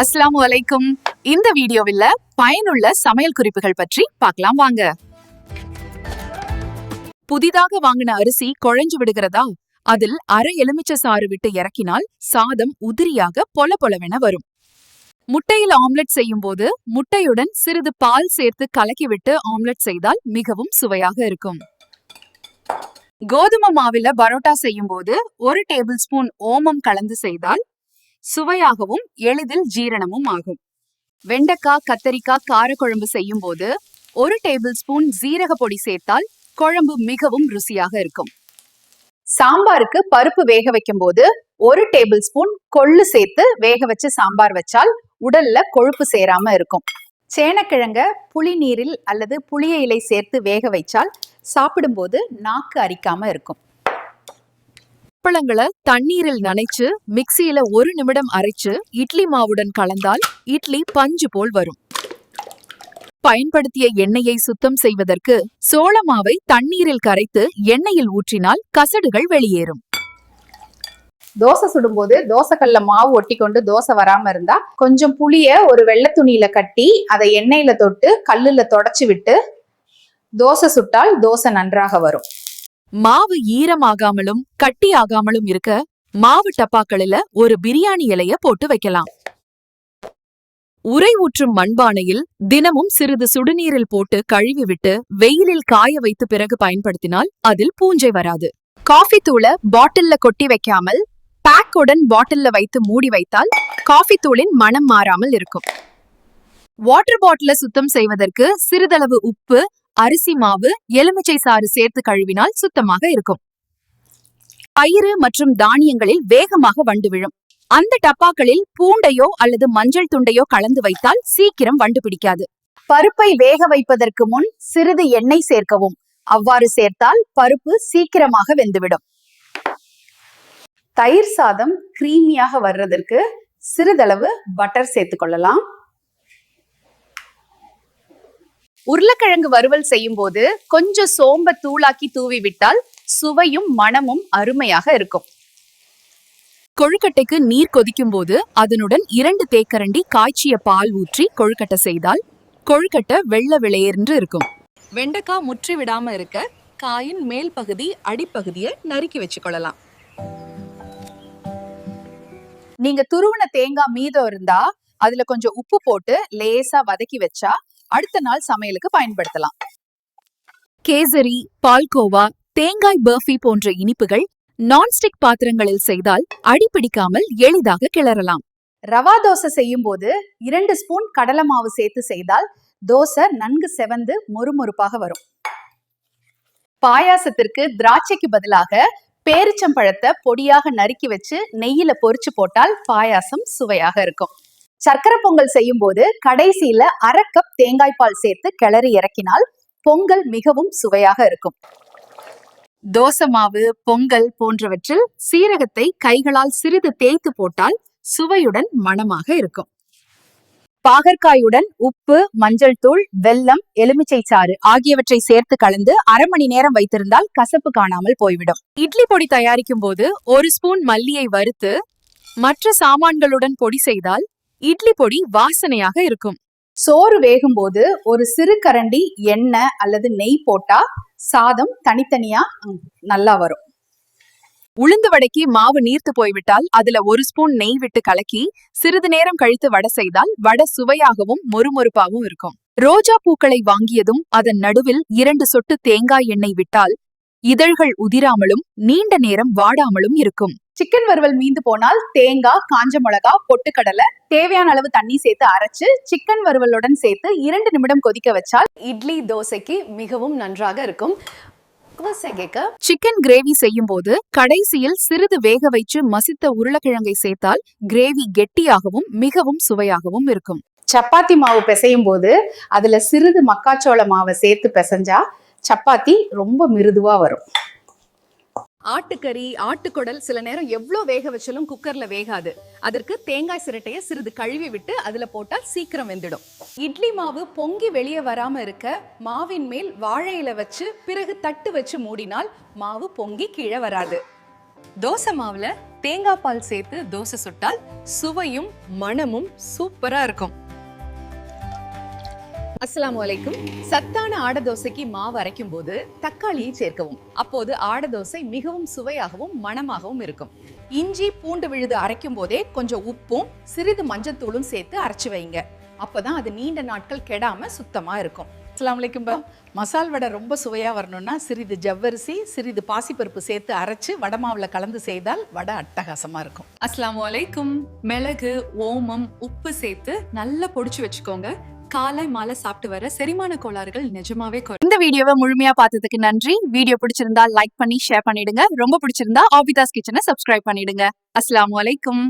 அஸ்லாம் வலைக்கும் இந்த வீடியோவில் பயனுள்ள சமையல் குறிப்புகள் பற்றி பார்க்கலாம் வாங்க. புதிதாக வாங்கின அரிசி குழஞ்சு விடுகிறதா? அதில் அரை எலுமிச்சை சாறு விட்டு இறக்கினால் சாதம் உதிரியாக பொல பொலவென வரும். முட்டையில் ஆம்லெட் செய்யும் போது முட்டையுடன் சிறிது பால் சேர்த்து கலக்கிவிட்டு ஆம்லெட் செய்தால் மிகவும் சுவையாக இருக்கும். கோதுமை மாவில பரோட்டா செய்யும் போது ஒரு டேபிள் ஸ்பூன் ஓமம் கலந்து செய்தால் சுவையாகவும் எளிதில் ஜீரணமும் ஆகும். வெண்டைக்காய் கத்தரிக்காய் காரக்குழம்பு செய்யும் போது ஒரு டேபிள் ஸ்பூன் ஜீரக பொடி சேர்த்தால் குழம்பு மிகவும் ருசியாக இருக்கும். சாம்பாருக்கு பருப்பு வேக வைக்கும் போது ஒரு டேபிள் ஸ்பூன் கொள்ளு சேர்த்து வேக வச்சு சாம்பார் வச்சால் உடல்ல கொழுப்பு சேராம இருக்கும். சேனக்கிழங்க புளி நீரில் அல்லது புளிய இலை சேர்த்து வேக வைச்சால் சாப்பிடும்போது நாக்கு அரிக்காம இருக்கும். பழங்களை தண்ணீரில் நனைச்சு மிக்சியில ஒரு நிமிடம் அரைச்சு இட்லி மாவுடன் கலந்தால் இட்லி பஞ்சு போல் வரும். பயன்படுத்திய எண்ணெயை சுத்தம் செய்வதற்கு சோள மாவை தண்ணீரில் கரைத்து எண்ணெயில் ஊற்றினால் கசடுகள் வெளியேறும். தோசை சுடும்போது தோசைக்கல்ல மாவு ஒட்டி கொண்டு தோசை வராம இருந்தா கொஞ்சம் புளிய ஒரு வெள்ளை துணியில கட்டி அதை எண்ணெயில தொட்டு கல்லுல தொடச்சு விட்டு தோசை சுட்டால் தோசை நன்றாக வரும். மாவு ஈரமாகாமலும் கட்டியாகாமலும் இருக்க மாவு டப்பாக்களில ஒரு பிரியாணி இலைய போட்டு வைக்கலாம். உரை ஊற்றும் மண்பானையில் தினமும் சிறிது சுடுநீரில் போட்டு கழுவி விட்டு வெயிலில் காய வைத்து பிறகு பயன்படுத்தினால் அதில் பூஞ்சை வராது. காஃபி தூளை பாட்டில்ல கொட்டி வைக்காமல் பேக்குடன் பாட்டில்ல வைத்து மூடி வைத்தால் காஃபி தூளின் மனம் மாறாமல் இருக்கும். வாட்டர் பாட்டில சுத்தம் செய்வதற்கு சிறிதளவு உப்பு அரிசி மாவு எலுமிச்சை சாறு சேர்த்து கழுவினால் சுத்தமாக இருக்கும். பயிறு மற்றும் தானியங்களில் வேகமாக வண்டு விழும். அந்த டப்பாக்களில் பூண்டையோ அல்லது மஞ்சள் துண்டையோ கலந்து வைத்தால் சீக்கிரம் வண்டு பிடிக்காது. பருப்பை வேக வைப்பதற்கு முன் சிறிது எண்ணெய் சேர்க்கவும். அவ்வாறு சேர்த்தால் பருப்பு சீக்கிரமாக வெந்துவிடும். தயிர் சாதம் கிரீமியாக வர்றதற்கு சிறிதளவு பட்டர் சேர்த்துக் உருளைக்கிழங்கு வறுவல் செய்யும் போது கொஞ்சம் சோம்ப தூளாக்கி தூவி விட்டால் சுவையும் மணமும் அருமையாக இருக்கும். கொழுக்கட்டைக்கு நீர் கொதிக்கும் போது அதனுடன் இரண்டு தேக்கரண்டி காய்ச்சிய பால் ஊற்றி கொழுக்கட்டை செய்தால் கொழுக்கட்டை வெள்ளை விளையர்ன்று இருக்கும். வெண்டைக்காய் முற்றி விடாம இருக்க காயின் மேல் பகுதி அடிப்பகுதியை நறுக்கி வச்சுக்கொள்ளலாம் நீங்க துருவன தேங்காய் மீதம் இருந்தா அதுல கொஞ்சம் உப்பு போட்டு லேசா வதக்கி வச்சா அடுத்த நாள் சமையலுக்கு பயன்படுத்தலாம். கேசரி பால்கோவா தேங்காய் பர்ஃபி போன்ற இனிப்புகள் நான்ஸ்டிக் பாத்திரங்களில் செய்தால் அடிபிடிக்காமல் எளிதாக கிளறலாம். ரவா தோசை செய்யும் போது இரண்டு ஸ்பூன் கடலை மாவு சேர்த்து செய்தால் தோசை நன்கு செவந்து மொறுமொறுப்பாக வரும். பாயாசத்திற்கு திராட்சைக்கு பதிலாக பேரிச்சம்பழத்தை பொடியாக நறுக்கி வச்சு நெய்யில பொரிச்சு போட்டால் பாயாசம் சுவையாக இருக்கும். சர்க்கரை பொங்கல் செய்யும் போது கடைசியில அரை கப் தேங்காய் பால் சேர்த்து கிளறி இறக்கினால் பொங்கல் மிகவும் சுவையாக இருக்கும். தோசை மாவு பொங்கல் போன்றவற்றில் சீரகத்தை கைகளால் சிறிது தேய்த்து போட்டால் சுவையுடன் மணமாக இருக்கும். பாகற்காயுடன் உப்பு மஞ்சள் தூள் வெல்லம் எலுமிச்சை சாறு ஆகியவற்றை சேர்த்து கலந்து அரை மணி நேரம் வைத்திருந்தால் கசப்பு காணாமல் போய்விடும். இட்லி பொடி தயாரிக்கும் போது ஒரு ஸ்பூன் மல்லியை வறுத்து மற்ற சாமான்களுடன் பொடி செய்தால் இட்லி பொடி வாசனையாக இருக்கும். சோறு வேகும்போது ஒரு சிறு கரண்டி எண்ணெய் அல்லது நெய் போட்டா சாதம் தனித்தனியா நல்லா வரும். உளுந்து வடைக்கு மாவு நீர்த்து போய்விட்டால் அதுல ஒரு ஸ்பூன் நெய் விட்டு கலக்கி சிறிது நேரம் கழித்து வடை செய்தால் வடை சுவையாகவும் மொறுமொறுப்பாகவும் இருக்கும். ரோஜா பூக்களை வாங்கியதும் அதன் நடுவில் இரண்டு சொட்டு தேங்காய் எண்ணெய் விட்டால் இதழ்கள் உதிராமலும் நீண்ட நேரம் வாடாமலும் இருக்கும். சிக்கன் வறுவல் மீந்து போனால் தேங்காய் காஞ்ச மிளகா பொட்டுக்கடலை தேவையான அளவு தண்ணி சேர்த்து அரைச்சு சிக்கன் வறுவலுடன் சேர்த்து இரண்டு நிமிடம் கொதிக்க வச்சால் இட்லி தோசைக்கு மிகவும் நன்றாக இருக்கும். சிக்கன் கிரேவி செய்யும் போது கடைசியில் சிறிது வேக வைத்து மசித்த உருளைக்கிழங்கை சேர்த்தால் கிரேவி கெட்டியாகவும் மிகவும் சுவையாகவும் இருக்கும். சப்பாத்தி மாவு பிசையும் போது அதுல சிறிது மக்காச்சோள மாவை சேர்த்து பிசைஞ்சா சப்பாத்தி ரொம்ப மிருதுவா வரும். ஆட்டுக்கறி ஆட்டுக்குடல் சில நேரம் எவ்வளோ வேக வச்சாலும் குக்கரில் வேகாது. அதற்கு தேங்காய் சிரட்டையை சிறிது கழுவி விட்டு அதில் போட்டால் சீக்கிரம் வெந்துடும். இட்லி மாவு பொங்கி வெளியே வராமல் இருக்க மாவின் மேல் வாழை இலை வச்சு பிறகு தட்டு வச்சு மூடினால் மாவு பொங்கி கீழே வராது. தோசை மாவில் தேங்காய் பால் சேர்த்து தோசை சுட்டால் சுவையும் மணமும் சூப்பராக இருக்கும். அஸ்லாம் வலைக்கும் சத்தான ஆட தோசைக்கு மாவு அரைக்கும் போது தக்காளியை சேர்க்கவும். அப்போது ஆட தோசை மிகவும் சுவையாகவும் மணமாகவும் இருக்கும். இஞ்சி பூண்டு விழுது அரைக்கும் போதே கொஞ்சம் உப்பும் சிறிது மஞ்சத்தூளும் சேர்த்து அரைச்சி வைங்க. அப்பதான் அது நீண்ட நாட்கள் கெடாம சுத்தமா இருக்கும். அஸ்லாம் வலைக்கும் மசால் வடை ரொம்ப சுவையா வரணும்னா சிறிது ஜவ்வரிசி சிறிது பாசிப்பருப்பு சேர்த்து அரைச்சு வடை மாவில் கலந்து செய்தால் வடை அட்டகாசமா இருக்கும். அஸ்லாம் வலைக்கும் மிளகு ஓமம் உப்பு சேர்த்து நல்லா பொடிச்சு வச்சுக்கோங்க. காலை மாலை சாப்பிட்டு வர செரிமான கோளாறுகள் நிஜமாவே இந்த வீடியோவை முழுமையா பார்த்ததுக்கு நன்றி. வீடியோ பிடிச்சிருந்தா லைக் பண்ணி ஷேர் பண்ணிடுங்க. ரொம்ப பிடிச்சிருந்தா ஆபிதாஸ் கிச்சனை சப்ஸ்கிரைப் பண்ணிடுங்க. அஸ்லாம் அலைக்கும்.